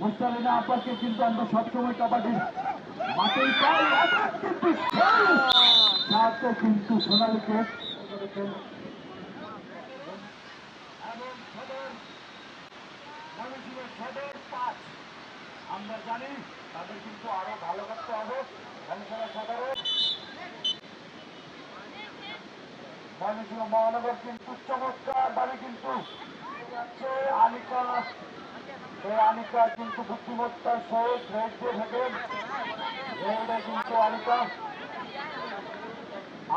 মুস্তালিনা আব্বাসকে কিন্তু আমরা সবসময় কাবাডি মাঠেই পাই কিন্তু সেই কিন্তু সোনালীকে আমরা জানি তাদের কিন্তু আরও ভালো করতে হবে। মহানগর কিন্তু চমৎকার ভাবে কিন্তু। যাচ্ছে আনিকা আনিকা কিন্তু বুদ্ধিমত্তার সহিত রেড থাকেন রেডে কিন্তু আনিকা।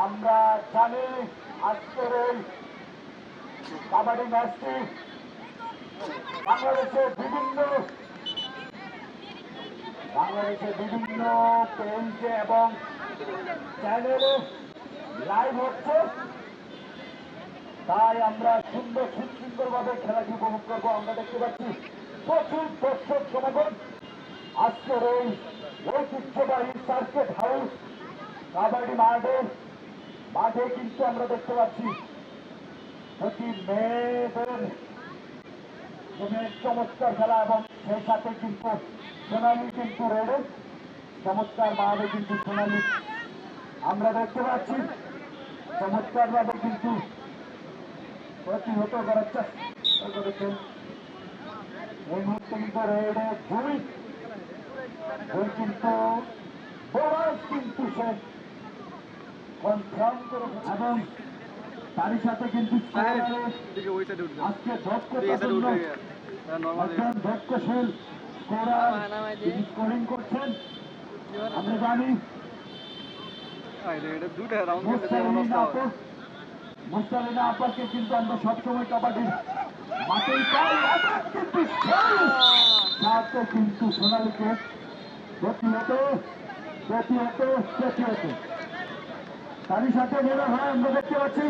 আমরা জানি আজকের এই কাবাডি ম্যাচটি বাংলাদেশের বিভিন্ন বাংলাদেশের বিভিন্ন পেজে এবং চ্যানেলে লাইভ হচ্ছে। তাই আমরা সুন্দর সুশৃঙ্খল ভাবে খেলাটি উপভোগ করব। আমরা দেখতে পাচ্ছি প্রচুর দর্শক সমাগম। আজকের এই ঐতিহ্যবাহী সার্কেট হাউস কাবাডি মাঠে মাঠে কিন্তু আমরা দেখতে পাচ্ছি প্রতি মেয়েদের চমৎকার খেলা এবং সেই সাথে কিন্তু সোনালি কিন্তু রেডে। চমৎকার মাঠে কিন্তু সোনালি আমরা দেখতে পাচ্ছি। চমৎকার ভাবে কিন্তু প্রতিহত করার চেষ্টা করেছেন এই মুহূর্তে কিন্তু রেডে দুই দুই কিন্তু বোনাস কিন্তু সে কনফার্ম করে এবং তারই সাথে কিন্তু আজকে দক্ষশীল স্কোরিং করছেন আমরা জানি দুটো রাউন্ড মুস্তালিনা আপাকে কিন্তু আমরা সবসময় কাবাডি মাঠেই কিন্তু সোনালীকে প্রতিহত প্রতিহত প্রতিহত। তারই সাথে মনে হয়, আমরা দেখতে পাচ্ছি।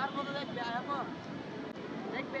আর কত দেখবে?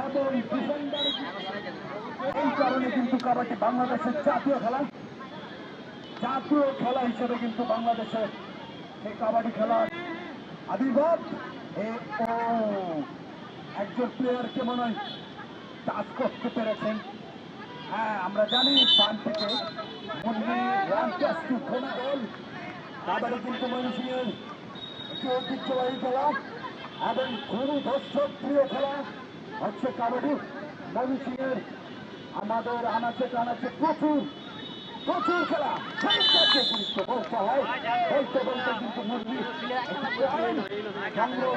এবং এই কারণে কিন্তু কাবাডি বাংলাদেশের জাতীয় খেলা। জাতীয় খেলা হিসেবে কিন্তু বাংলাদেশের এই কাবাডি খেলার আবির্ভাব একজন প্লেয়ারকে মনে হয় টাচ করতে পেরেছেন। হ্যাঁ আমরা জানি বান থেকে কাবাডি কিন্তু ময়মনসিংহের একটি ঐতিহ্যবাহী খেলা এবং খুবই দর্শক প্রিয় খেলা। হচ্ছে কারণ ময়মনসিংহের আমাদের আনাচে টানাচে প্রচুর প্রচুর খেলা। বলতে হয় বলতে বলতে কিন্তু মুরগি সংগ্রহ